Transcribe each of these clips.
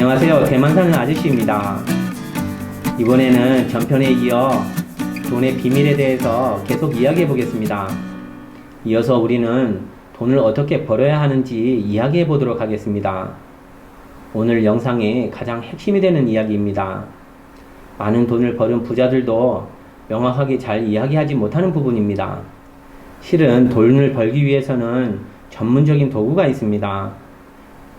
안녕하세요. 대만 사는 아저씨입니다. 이번에는 전편에 이어 돈의 비밀에 대해서 계속 이야기해 보겠습니다. 이어서 우리는 돈을 어떻게 벌어야 하는지 이야기해 보도록 하겠습니다. 오늘 영상의 가장 핵심이 되는 이야기입니다. 많은 돈을 벌은 부자들도 명확하게 잘 이야기하지 못하는 부분입니다. 실은 돈을 벌기 위해서는 전문적인 도구가 있습니다.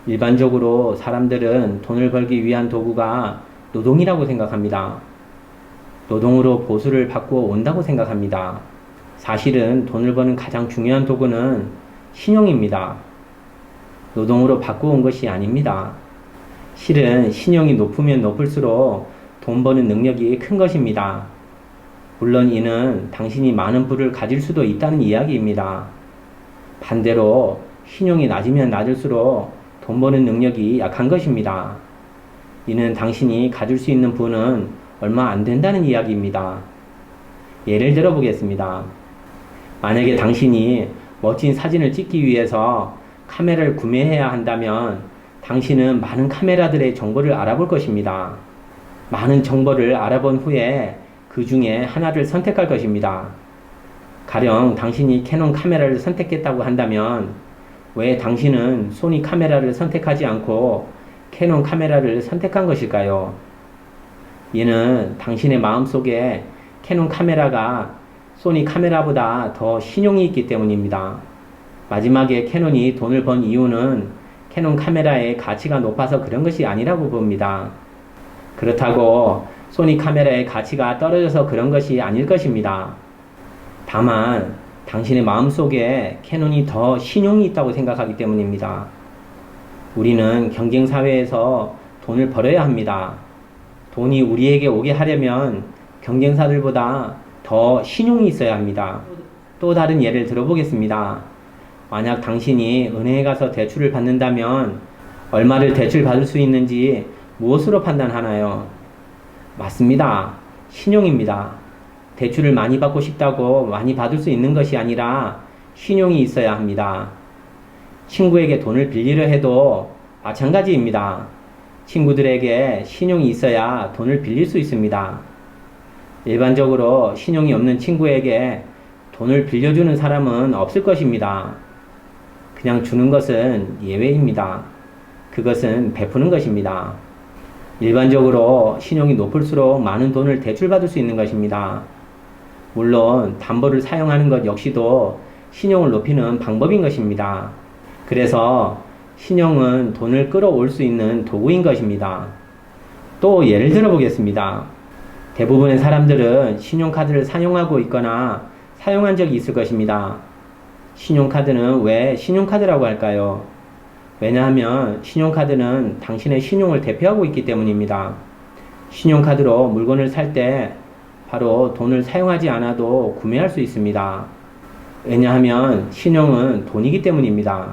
일반적으로 사람들은 돈을 벌기 위한 도구가 노동이라고 생각합니다. 노동으로 보수를 받고 온다고 생각합니다. 사실은 돈을 버는 가장 중요한 도구는 신용입니다. 노동으로 바꿔온 것이 아닙니다. 실은 신용이 높으면 높을수록 돈 버는 능력이 큰 것입니다. 물론 이는 당신이 많은 부를 가질 수도 있다는 이야기입니다. 반대로 신용이 낮으면 낮을수록 돈 버는 능력이 약한 것입니다. 이는 당신이 가질 수 있는 부는 얼마 안 된다는 이야기입니다. 예를 들어 보겠습니다. 만약에 당신이 멋진 사진을 찍기 위해서 카메라를 구매해야 한다면 당신은 많은 카메라들의 정보를 알아볼 것입니다. 많은 정보를 알아본 후에 그 중에 하나를 선택할 것입니다. 가령 당신이 캐논 카메라를 선택했다고 한다면 왜 당신은 소니 카메라를 선택하지 않고 캐논 카메라를 선택한 것일까요? 이는 당신의 마음속에 캐논 카메라가 소니 카메라보다 더 신용이 있기 때문입니다. 마지막에 캐논이 돈을 번 이유는 캐논 카메라의 가치가 높아서 그런 것이 아니라고 봅니다. 그렇다고 소니 카메라의 가치가 떨어져서 그런 것이 아닐 것입니다. 다만 당신의 마음속에 캐논이 더 신용이 있다고 생각하기 때문입니다. 우리는 경쟁 사회에서 돈을 벌어야 합니다. 돈이 우리에게 오게 하려면 경쟁사들보다 더 신용이 있어야 합니다. 또 다른 예를 들어보겠습니다. 만약 당신이 은행에 가서 대출을 받는다면 얼마를 대출 받을 수 있는지 무엇으로 판단하나요? 맞습니다. 신용입니다. 대출을 많이 받고 싶다고 많이 받을 수 있는 것이 아니라 신용이 있어야 합니다. 친구에게 돈을 빌리려 해도 마찬가지입니다. 친구들에게 신용이 있어야 돈을 빌릴 수 있습니다. 일반적으로 신용이 없는 친구에게 돈을 빌려주는 사람은 없을 것입니다. 그냥 주는 것은 예외입니다. 그것은 베푸는 것입니다. 일반적으로 신용이 높을수록 많은 돈을 대출받을 수 있는 것입니다. 물론 담보를 사용하는 것 역시도 신용을 높이는 방법인 것입니다. 그래서 신용은 돈을 끌어올 수 있는 도구인 것입니다. 또 예를 들어 보겠습니다. 대부분의 사람들은 신용카드를 사용하고 있거나 사용한 적이 있을 것입니다. 신용카드는 왜 신용카드라고 할까요? 왜냐하면 신용카드는 당신의 신용을 대표하고 있기 때문입니다. 신용카드로 물건을 살 때 바로 돈을 사용하지 않아도 구매할 수 있습니다. 왜냐하면 신용은 돈이기 때문입니다.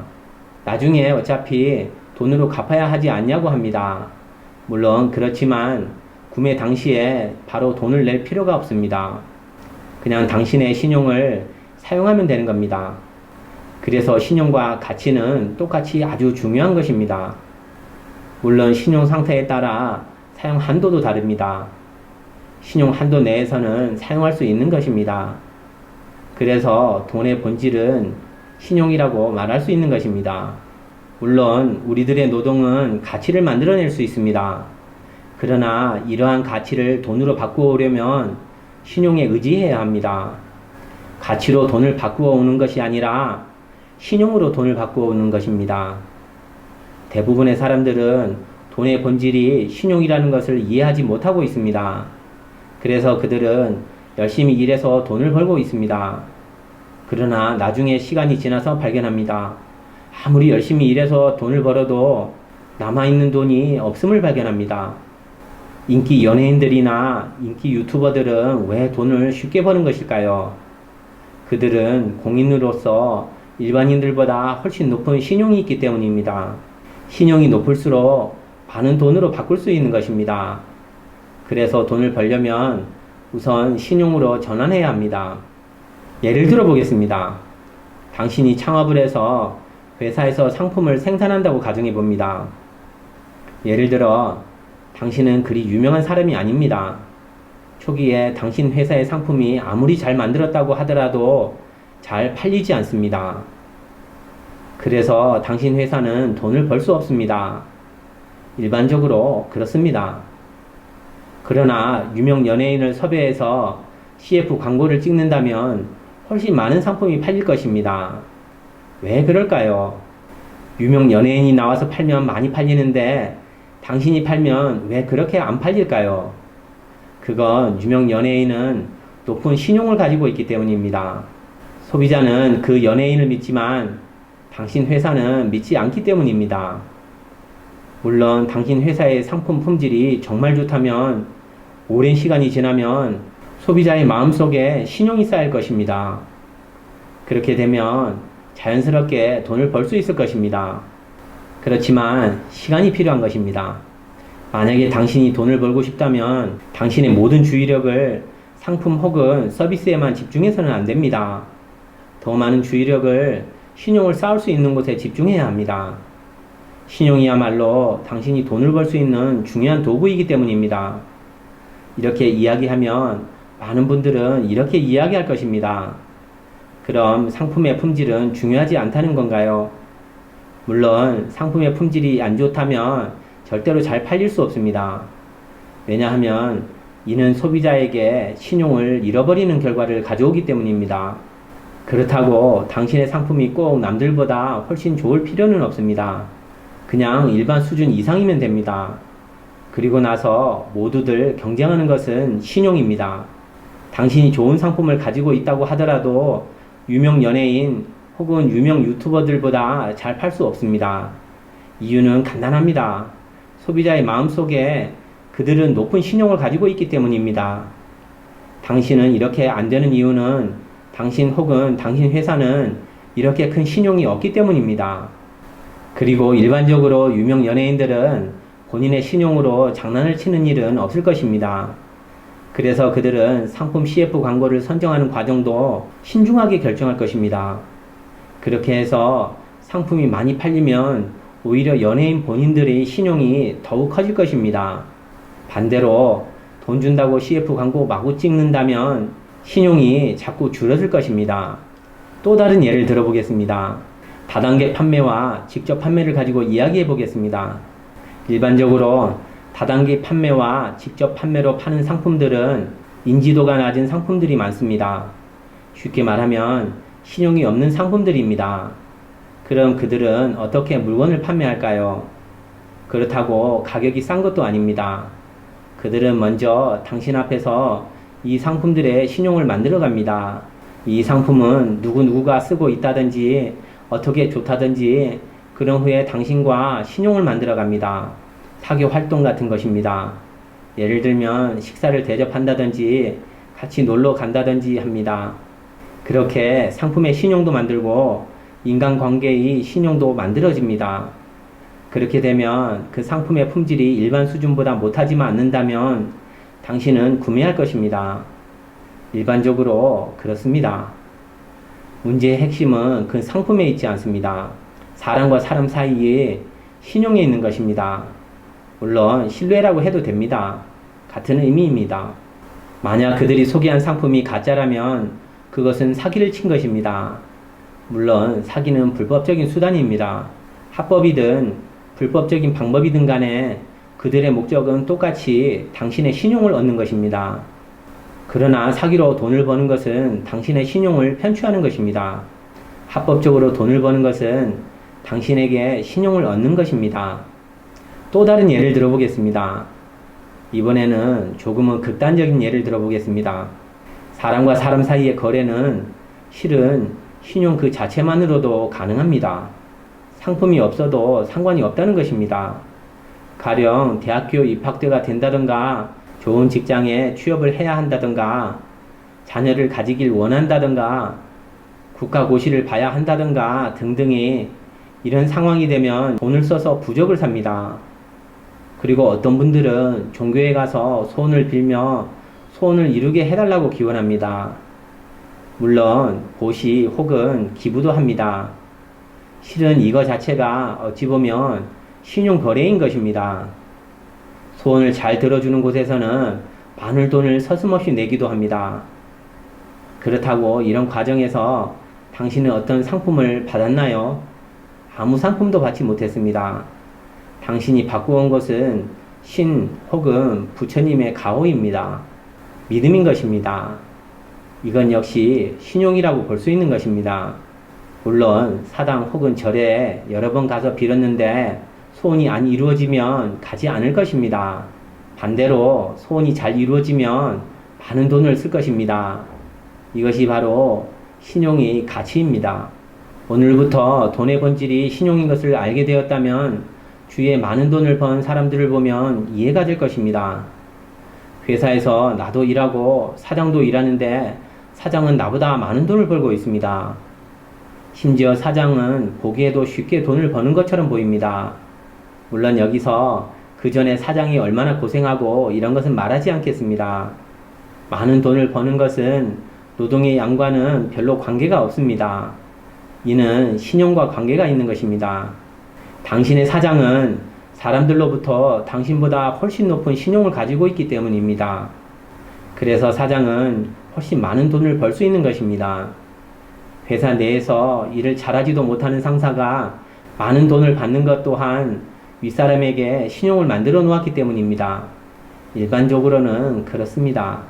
나중에 어차피 돈으로 갚아야 하지 않냐고 합니다. 물론 그렇지만 구매 당시에 바로 돈을 낼 필요가 없습니다. 그냥 당신의 신용을 사용하면 되는 겁니다. 그래서 신용과 가치는 똑같이 아주 중요한 것입니다. 물론 신용 상태에 따라 사용 한도도 다릅니다. 신용 한도 내에서는 사용할 수 있는 것입니다. 그래서 돈의 본질은 신용이라고 말할 수 있는 것입니다. 물론 우리들의 노동은 가치를 만들어낼 수 있습니다. 그러나 이러한 가치를 돈으로 바꾸려면 신용에 의지해야 합니다. 가치로 돈을 바꾸어 오는 것이 아니라 신용으로 돈을 바꾸어 오는 것입니다. 대부분의 사람들은 돈의 본질이 신용이라는 것을 이해하지 못하고 있습니다. 그래서 그들은 열심히 일해서 돈을 벌고 있습니다. 그러나 나중에 시간이 지나서 발견합니다. 아무리 열심히 일해서 돈을 벌어도 남아있는 돈이 없음을 발견합니다. 인기 연예인들이나 인기 유튜버들은 왜 돈을 쉽게 버는 것일까요? 그들은 공인으로서 일반인들보다 훨씬 높은 신용이 있기 때문입니다. 신용이 높을수록 많은 돈으로 바꿀 수 있는 것입니다. 그래서 돈을 벌려면 우선 신용으로 전환해야 합니다. 예를 들어 보겠습니다. 당신이 창업을 해서 회사에서 상품을 생산한다고 가정해 봅니다. 예를 들어, 당신은 그리 유명한 사람이 아닙니다. 초기에 당신 회사의 상품이 아무리 잘 만들었다고 하더라도 잘 팔리지 않습니다. 그래서 당신 회사는 돈을 벌 수 없습니다. 일반적으로 그렇습니다. 그러나 유명 연예인을 섭외해서 CF 광고를 찍는다면 훨씬 많은 상품이 팔릴 것입니다. 왜 그럴까요? 유명 연예인이 나와서 팔면 많이 팔리는데 당신이 팔면 왜 그렇게 안 팔릴까요? 그건 유명 연예인은 높은 신용을 가지고 있기 때문입니다. 소비자는 그 연예인을 믿지만 당신 회사는 믿지 않기 때문입니다. 물론 당신 회사의 상품 품질이 정말 좋다면 오랜 시간이 지나면 소비자의 마음속에 신용이 쌓일 것입니다. 그렇게 되면 자연스럽게 돈을 벌 수 있을 것입니다. 그렇지만 시간이 필요한 것입니다. 만약에 당신이 돈을 벌고 싶다면 당신의 모든 주의력을 상품 혹은 서비스에만 집중해서는 안 됩니다. 더 많은 주의력을 신용을 쌓을 수 있는 곳에 집중해야 합니다. 신용이야말로 당신이 돈을 벌 수 있는 중요한 도구이기 때문입니다. 이렇게 이야기하면 많은 분들은 이렇게 이야기할 것입니다. 그럼 상품의 품질은 중요하지 않다는 건가요? 물론 상품의 품질이 안 좋다면 절대로 잘 팔릴 수 없습니다. 왜냐하면 이는 소비자에게 신용을 잃어버리는 결과를 가져오기 때문입니다. 그렇다고 당신의 상품이 꼭 남들보다 훨씬 좋을 필요는 없습니다. 그냥 일반 수준 이상이면 됩니다. 그리고 나서 모두들 경쟁하는 것은 신용입니다. 당신이 좋은 상품을 가지고 있다고 하더라도 유명 연예인 혹은 유명 유튜버들보다 잘 팔 수 없습니다. 이유는 간단합니다. 소비자의 마음속에 그들은 높은 신용을 가지고 있기 때문입니다. 당신은 이렇게 안 되는 이유는 당신 혹은 당신 회사는 이렇게 큰 신용이 없기 때문입니다. 그리고 일반적으로 유명 연예인들은 본인의 신용으로 장난을 치는 일은 없을 것입니다. 그래서 그들은 상품 CF 광고를 선정하는 과정도 신중하게 결정할 것입니다. 그렇게 해서 상품이 많이 팔리면 오히려 연예인 본인들의 신용이 더욱 커질 것입니다. 반대로 돈 준다고 CF 광고 마구 찍는다면 신용이 자꾸 줄어들 것입니다. 또 다른 예를 들어보겠습니다. 다단계 판매와 직접 판매를 가지고 이야기해 보겠습니다. 일반적으로 다단계 판매와 직접 판매로 파는 상품들은 인지도가 낮은 상품들이 많습니다. 쉽게 말하면 신용이 없는 상품들입니다. 그럼 그들은 어떻게 물건을 판매할까요? 그렇다고 가격이 싼 것도 아닙니다. 그들은 먼저 당신 앞에서 이 상품들의 신용을 만들어 갑니다. 이 상품은 누구누구가 쓰고 있다든지 어떻게 좋다든지 그런 후에 당신과 신용을 만들어 갑니다. 사교 활동 같은 것입니다. 예를 들면 식사를 대접한다든지 같이 놀러 간다든지 합니다. 그렇게 상품의 신용도 만들고 인간관계의 신용도 만들어집니다. 그렇게 되면 그 상품의 품질이 일반 수준보다 못하지만 않는다면 당신은 구매할 것입니다. 일반적으로 그렇습니다. 문제의 핵심은 그 상품에 있지 않습니다. 사람과 사람 사이에 신용에 있는 것입니다. 물론 신뢰라고 해도 됩니다. 같은 의미입니다. 만약 그들이 소개한 상품이 가짜라면 그것은 사기를 친 것입니다. 물론 사기는 불법적인 수단입니다. 합법이든 불법적인 방법이든 간에 그들의 목적은 똑같이 당신의 신용을 얻는 것입니다. 그러나 사기로 돈을 버는 것은 당신의 신용을 편취하는 것입니다. 합법적으로 돈을 버는 것은 당신에게 신용을 얻는 것입니다. 또 다른 예를 들어보겠습니다. 이번에는 조금은 극단적인 예를 들어보겠습니다. 사람과 사람 사이의 거래는 실은 신용 그 자체만으로도 가능합니다. 상품이 없어도 상관이 없다는 것입니다. 가령 대학교 입학때가 된다던가 좋은 직장에 취업을 해야 한다던가 자녀를 가지길 원한다던가 국가고시를 봐야 한다던가 등등이 이런 상황이 되면 돈을 써서 부적을 삽니다. 그리고 어떤 분들은 종교에 가서 소원을 빌며 소원을 이루게 해달라고 기원합니다. 물론 보시 혹은 기부도 합니다. 실은 이거 자체가 어찌 보면 신용 거래인 것입니다. 소원을 잘 들어주는 곳에서는 많은 돈을 서슴없이 내기도 합니다. 그렇다고 이런 과정에서 당신은 어떤 상품을 받았나요? 아무 상품도 받지 못했습니다. 당신이 바꾸온 것은 신 혹은 부처님의 가호입니다. 믿음인 것입니다. 이건 역시 신용이라고 볼 수 있는 것입니다. 물론 사당 혹은 절에 여러 번 가서 빌었는데 소원이 안 이루어지면 가지 않을 것입니다. 반대로 소원이 잘 이루어지면 많은 돈을 쓸 것입니다. 이것이 바로 신용의 가치입니다. 오늘부터 돈의 본질이 신용인 것을 알게 되었다면 주위에 많은 돈을 번 사람들을 보면 이해가 될 것입니다. 회사에서 나도 일하고 사장도 일하는데 사장은 나보다 많은 돈을 벌고 있습니다. 심지어 사장은 보기에도 쉽게 돈을 버는 것처럼 보입니다. 물론 여기서 그 전에 사장이 얼마나 고생하고 이런 것은 말하지 않겠습니다. 많은 돈을 버는 것은 노동의 양과는 별로 관계가 없습니다. 이는 신용과 관계가 있는 것입니다. 당신의 사장은 사람들로부터 당신보다 훨씬 높은 신용을 가지고 있기 때문입니다. 그래서 사장은 훨씬 많은 돈을 벌 수 있는 것입니다. 회사 내에서 일을 잘하지도 못하는 상사가 많은 돈을 받는 것 또한 윗사람에게 신용을 만들어 놓았기 때문입니다. 일반적으로는 그렇습니다.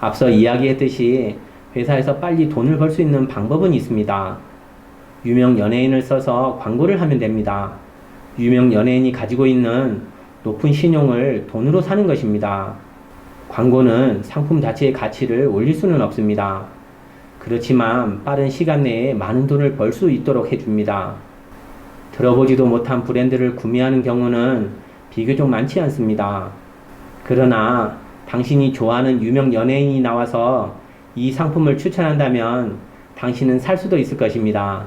앞서 이야기했듯이 회사에서 빨리 돈을 벌 수 있는 방법은 있습니다. 유명 연예인을 써서 광고를 하면 됩니다. 유명 연예인이 가지고 있는 높은 신용을 돈으로 사는 것입니다. 광고는 상품 자체의 가치를 올릴 수는 없습니다. 그렇지만 빠른 시간 내에 많은 돈을 벌 수 있도록 해줍니다. 들어보지도 못한 브랜드를 구매하는 경우는 비교적 많지 않습니다. 그러나 당신이 좋아하는 유명 연예인이 나와서 이 상품을 추천한다면 당신은 살 수도 있을 것입니다.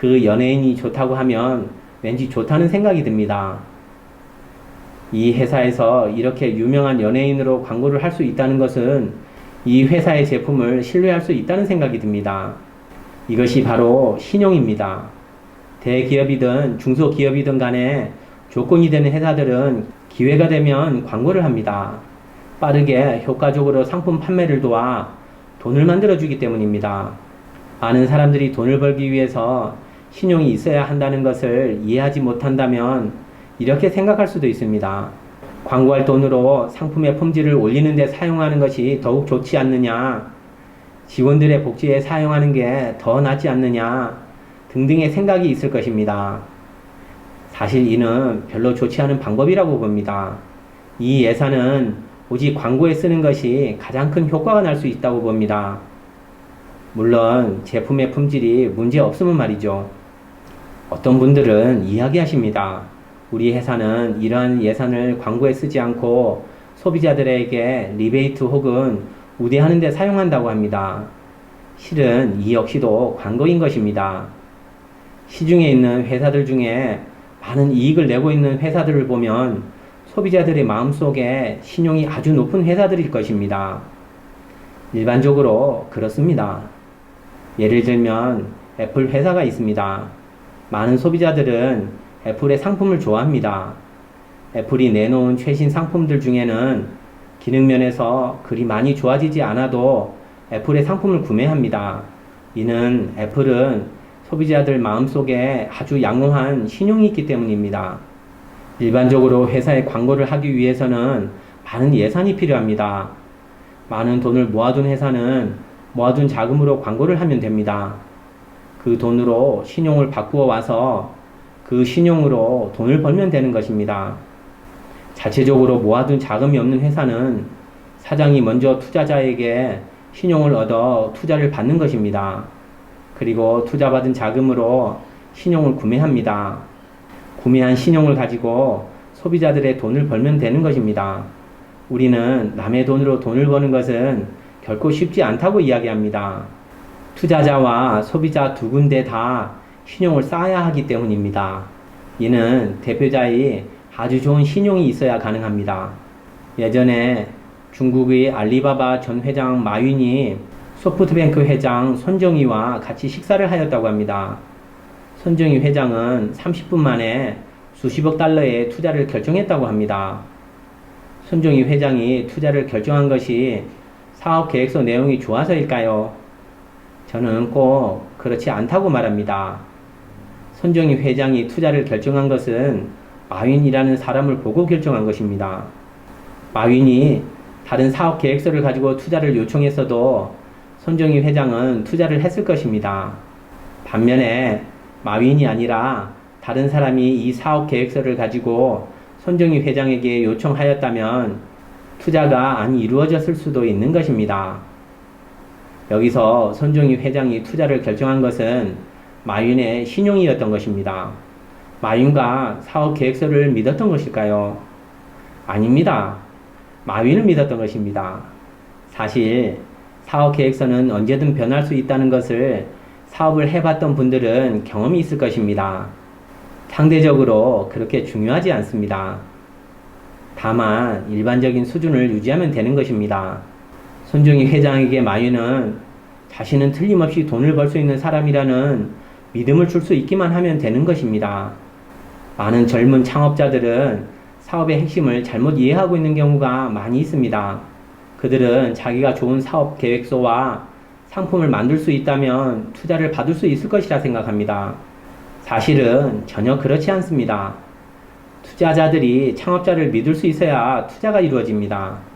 그 연예인이 좋다고 하면 왠지 좋다는 생각이 듭니다. 이 회사에서 이렇게 유명한 연예인으로 광고를 할 수 있다는 것은 이 회사의 제품을 신뢰할 수 있다는 생각이 듭니다. 이것이 바로 신용입니다. 대기업이든 중소기업이든 간에 조건이 되는 회사들은 기회가 되면 광고를 합니다. 빠르게 효과적으로 상품 판매를 도와 돈을 만들어주기 때문입니다. 많은 사람들이 돈을 벌기 위해서 신용이 있어야 한다는 것을 이해하지 못한다면 이렇게 생각할 수도 있습니다. 광고할 돈으로 상품의 품질을 올리는 데 사용하는 것이 더욱 좋지 않느냐, 직원들의 복지에 사용하는 게 더 낫지 않느냐, 등등의 생각이 있을 것입니다. 사실 이는 별로 좋지 않은 방법이라고 봅니다. 이 예산은 오직 광고에 쓰는 것이 가장 큰 효과가 날 수 있다고 봅니다. 물론 제품의 품질이 문제 없으면 말이죠. 어떤 분들은 이야기하십니다. 우리 회사는 이러한 예산을 광고에 쓰지 않고 소비자들에게 리베이트 혹은 우대하는 데 사용한다고 합니다. 실은 이 역시도 광고인 것입니다. 시중에 있는 회사들 중에 많은 이익을 내고 있는 회사들을 보면 소비자들의 마음속에 신용이 아주 높은 회사들일 것입니다. 일반적으로 그렇습니다. 예를 들면 애플 회사가 있습니다. 많은 소비자들은 애플의 상품을 좋아합니다. 애플이 내놓은 최신 상품들 중에는 기능 면에서 그리 많이 좋아지지 않아도 애플의 상품을 구매합니다. 이는 애플은 소비자들 마음속에 아주 양호한 신용이 있기 때문입니다. 일반적으로 회사에 광고를 하기 위해서는 많은 예산이 필요합니다. 많은 돈을 모아둔 회사는 모아둔 자금으로 광고를 하면 됩니다. 그 돈으로 신용을 바꾸어 와서 그 신용으로 돈을 벌면 되는 것입니다. 자체적으로 모아둔 자금이 없는 회사는 사장이 먼저 투자자에게 신용을 얻어 투자를 받는 것입니다. 그리고 투자받은 자금으로 신용을 구매합니다. 구매한 신용을 가지고 소비자들의 돈을 벌면 되는 것입니다. 우리는 남의 돈으로 돈을 버는 것은 결코 쉽지 않다고 이야기합니다. 투자자와 소비자 두 군데 다 신용을 쌓아야 하기 때문입니다. 이는 대표자의 아주 좋은 신용이 있어야 가능합니다. 예전에 중국의 알리바바 전 회장 마윈이 소프트뱅크 회장 손정희와 같이 식사를 하였다고 합니다. 손정희 회장은 30분 만에 수십억 달러의 투자를 결정했다고 합니다. 손정희 회장이 투자를 결정한 것이 사업 계획서 내용이 좋아서일까요? 저는 꼭 그렇지 않다고 말합니다. 손정희 회장이 투자를 결정한 것은 마윈이라는 사람을 보고 결정한 것입니다. 마윈이 다른 사업 계획서를 가지고 투자를 요청했어도 손정희 회장은 투자를 했을 것입니다. 반면에 마윈이 아니라 다른 사람이 이 사업 계획서를 가지고 손정희 회장에게 요청하였다면 투자가 안 이루어졌을 수도 있는 것입니다. 여기서 손정희 회장이 투자를 결정한 것은 마윈의 신용이었던 것입니다. 마윈과 사업 계획서를 믿었던 것일까요? 아닙니다. 마윈을 믿었던 것입니다. 사실 사업 계획서는 언제든 변할 수 있다는 것을 사업을 해봤던 분들은 경험이 있을 것입니다. 상대적으로 그렇게 중요하지 않습니다. 다만 일반적인 수준을 유지하면 되는 것입니다. 손정희 회장에게 마유는 자신은 틀림없이 돈을 벌 수 있는 사람이라는 믿음을 줄 수 있기만 하면 되는 것입니다. 많은 젊은 창업자들은 사업의 핵심을 잘못 이해하고 있는 경우가 많이 있습니다. 그들은 자기가 좋은 사업 계획서와 상품을 만들 수 있다면 투자를 받을 수 있을 것이라 생각합니다. 사실은 전혀 그렇지 않습니다. 투자자들이 창업자를 믿을 수 있어야 투자가 이루어집니다.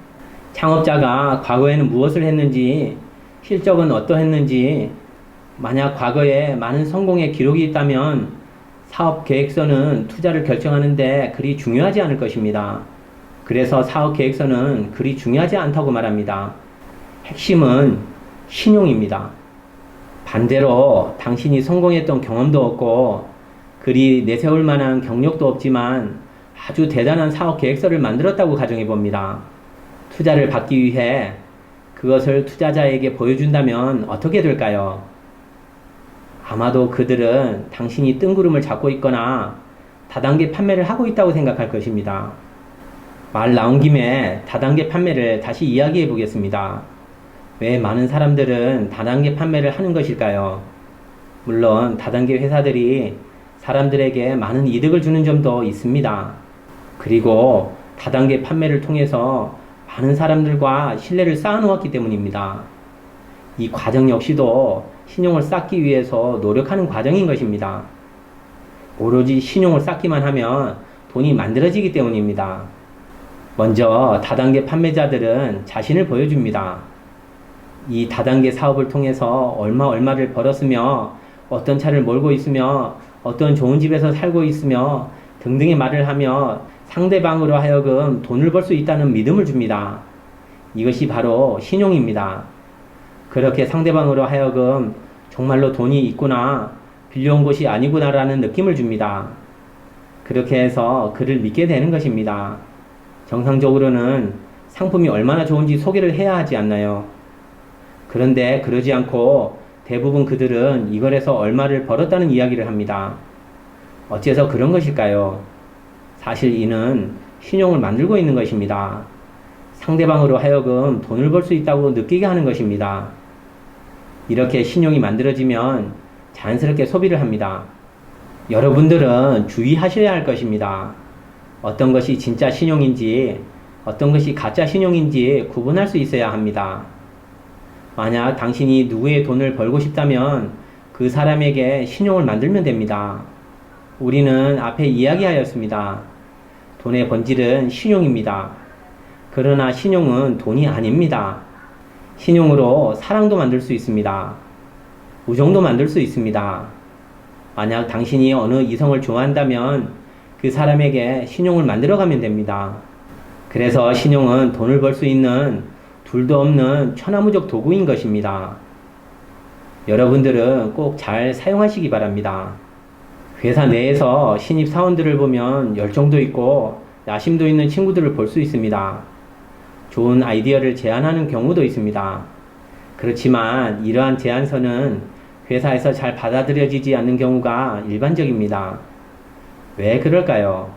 창업자가 과거에는 무엇을 했는지, 실적은 어떠했는지, 만약 과거에 많은 성공의 기록이 있다면 사업 계획서는 투자를 결정하는데 그리 중요하지 않을 것입니다. 그래서 사업 계획서는 그리 중요하지 않다고 말합니다. 핵심은 신용입니다. 반대로 당신이 성공했던 경험도 없고 그리 내세울 만한 경력도 없지만 아주 대단한 사업 계획서를 만들었다고 가정해 봅니다. 투자를 받기 위해 그것을 투자자에게 보여준다면 어떻게 될까요? 아마도 그들은 당신이 뜬구름을 잡고 있거나 다단계 판매를 하고 있다고 생각할 것입니다. 말 나온 김에 다단계 판매를 다시 이야기해 보겠습니다. 왜 많은 사람들은 다단계 판매를 하는 것일까요? 물론 다단계 회사들이 사람들에게 많은 이득을 주는 점도 있습니다. 그리고 다단계 판매를 통해서 많은 사람들과 신뢰를 쌓아놓았기 때문입니다. 이 과정 역시도 신용을 쌓기 위해서 노력하는 과정인 것입니다. 오로지 신용을 쌓기만 하면 돈이 만들어지기 때문입니다. 먼저 다단계 판매자들은 자신을 보여줍니다. 이 다단계 사업을 통해서 얼마 얼마를 벌었으며 어떤 차를 몰고 있으며 어떤 좋은 집에서 살고 있으며 등등의 말을 하며 상대방으로 하여금 돈을 벌 수 있다는 믿음을 줍니다. 이것이 바로 신용입니다. 그렇게 상대방으로 하여금 정말로 돈이 있구나, 빌려온 것이 아니구나라는 느낌을 줍니다. 그렇게 해서 그를 믿게 되는 것입니다. 정상적으로는 상품이 얼마나 좋은지 소개를 해야 하지 않나요? 그런데 그러지 않고 대부분 그들은 이걸에서 얼마를 벌었다는 이야기를 합니다. 어째서 그런 것일까요? 사실 이는 신용을 만들고 있는 것입니다. 상대방으로 하여금 돈을 벌 수 있다고 느끼게 하는 것입니다. 이렇게 신용이 만들어지면 자연스럽게 소비를 합니다. 여러분들은 주의하셔야 할 것입니다. 어떤 것이 진짜 신용인지, 어떤 것이 가짜 신용인지 구분할 수 있어야 합니다. 만약 당신이 누구의 돈을 벌고 싶다면 그 사람에게 신용을 만들면 됩니다. 우리는 앞에 이야기하였습니다. 돈의 본질은 신용입니다. 그러나 신용은 돈이 아닙니다. 신용으로 사랑도 만들 수 있습니다. 우정도 만들 수 있습니다. 만약 당신이 어느 이성을 좋아한다면 그 사람에게 신용을 만들어가면 됩니다. 그래서 신용은 돈을 벌 수 있는 둘도 없는 천하무적 도구인 것입니다. 여러분들은 꼭 잘 사용하시기 바랍니다. 회사 내에서 신입 사원들을 보면 열정도 있고 야심도 있는 친구들을 볼 수 있습니다. 좋은 아이디어를 제안하는 경우도 있습니다. 그렇지만 이러한 제안서는 회사에서 잘 받아들여지지 않는 경우가 일반적입니다. 왜 그럴까요?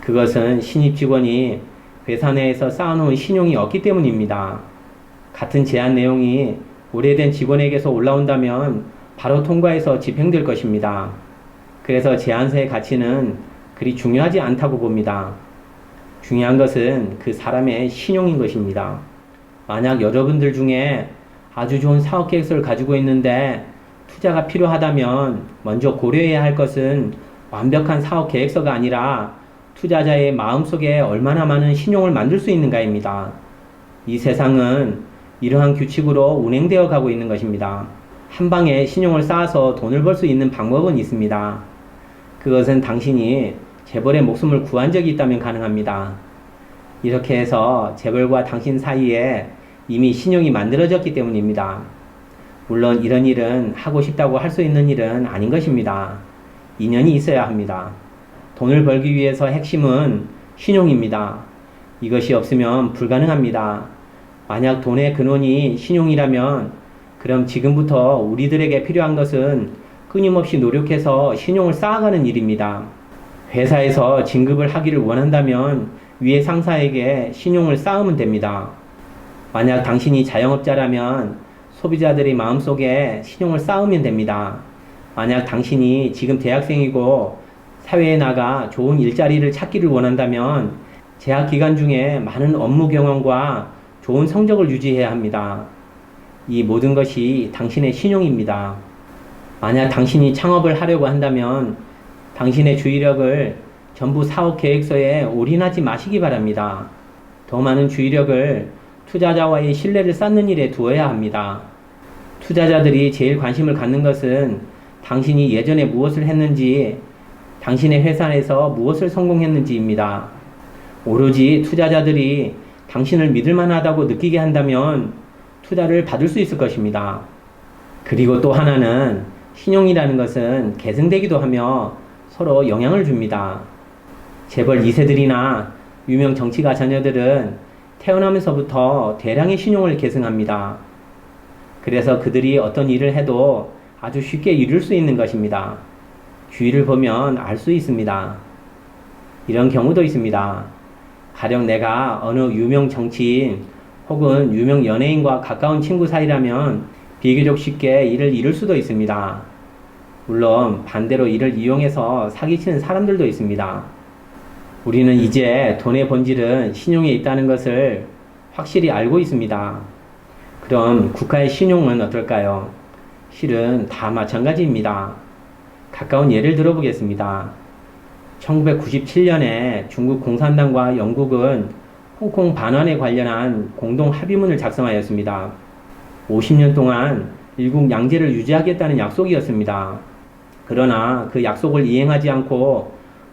그것은 신입 직원이 회사 내에서 쌓아놓은 신용이 없기 때문입니다. 같은 제안 내용이 오래된 직원에게서 올라온다면 바로 통과해서 집행될 것입니다. 그래서 제안서의 가치는 그리 중요하지 않다고 봅니다. 중요한 것은 그 사람의 신용인 것입니다. 만약 여러분들 중에 아주 좋은 사업 계획서를 가지고 있는데 투자가 필요하다면 먼저 고려해야 할 것은 완벽한 사업 계획서가 아니라 투자자의 마음속에 얼마나 많은 신용을 만들 수 있는가입니다. 이 세상은 이러한 규칙으로 운행되어 가고 있는 것입니다. 한 방에 신용을 쌓아서 돈을 벌 수 있는 방법은 있습니다. 그것은 당신이 재벌의 목숨을 구한 적이 있다면 가능합니다. 이렇게 해서 재벌과 당신 사이에 이미 신용이 만들어졌기 때문입니다. 물론 이런 일은 하고 싶다고 할 수 있는 일은 아닌 것입니다. 인연이 있어야 합니다. 돈을 벌기 위해서 핵심은 신용입니다. 이것이 없으면 불가능합니다. 만약 돈의 근원이 신용이라면 그럼 지금부터 우리들에게 필요한 것은 끊임없이 노력해서 신용을 쌓아가는 일입니다. 회사에서 진급을 하기를 원한다면 위에 상사에게 신용을 쌓으면 됩니다. 만약 당신이 자영업자라면 소비자들의 마음속에 신용을 쌓으면 됩니다. 만약 당신이 지금 대학생이고 사회에 나가 좋은 일자리를 찾기를 원한다면 재학 기간 중에 많은 업무 경험과 좋은 성적을 유지해야 합니다. 이 모든 것이 당신의 신용입니다. 만약 당신이 창업을 하려고 한다면 당신의 주의력을 전부 사업 계획서에 올인하지 마시기 바랍니다. 더 많은 주의력을 투자자와의 신뢰를 쌓는 일에 두어야 합니다. 투자자들이 제일 관심을 갖는 것은 당신이 예전에 무엇을 했는지, 당신의 회사에서 무엇을 성공했는지입니다. 오로지 투자자들이 당신을 믿을 만하다고 느끼게 한다면 투자를 받을 수 있을 것입니다. 그리고 또 하나는 신용이라는 것은 계승되기도 하며 서로 영향을 줍니다. 재벌 2세들이나 유명 정치가 자녀들은 태어나면서부터 대량의 신용을 계승합니다. 그래서 그들이 어떤 일을 해도 아주 쉽게 이룰 수 있는 것입니다. 주위를 보면 알 수 있습니다. 이런 경우도 있습니다. 가령 내가 어느 유명 정치인 혹은 유명 연예인과 가까운 친구 사이라면 비교적 쉽게 일을 이룰 수도 있습니다. 물론 반대로 이를 이용해서 사기치는 사람들도 있습니다. 우리는 이제 돈의 본질은 신용에 있다는 것을 확실히 알고 있습니다. 그럼 국가의 신용은 어떨까요? 실은 다 마찬가지입니다. 가까운 예를 들어보겠습니다. 1997년에 중국 공산당과 영국은 홍콩 반환에 관련한 공동 합의문을 작성하였습니다. 50년 동안 일국 양제를 유지하겠다는 약속이었습니다. 그러나 그 약속을 이행하지 않고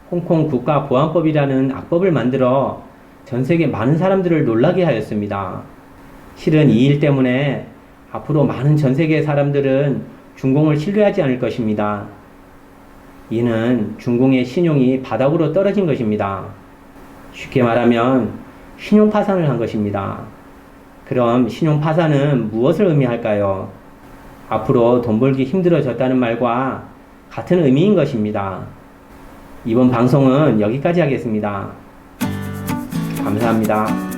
홍콩 국가보안법이라는 악법을 만들어 전 세계 많은 사람들을 놀라게 하였습니다. 실은 이 일 때문에 앞으로 많은 전 세계 사람들은 중공을 신뢰하지 않을 것입니다. 이는 중공의 신용이 바닥으로 떨어진 것입니다. 쉽게 말하면 신용 파산을 한 것입니다. 그럼 신용 파산은 무엇을 의미할까요? 앞으로 돈 벌기 힘들어졌다는 말과 같은 의미인 것입니다. 이번 방송은 여기까지 하겠습니다. 감사합니다.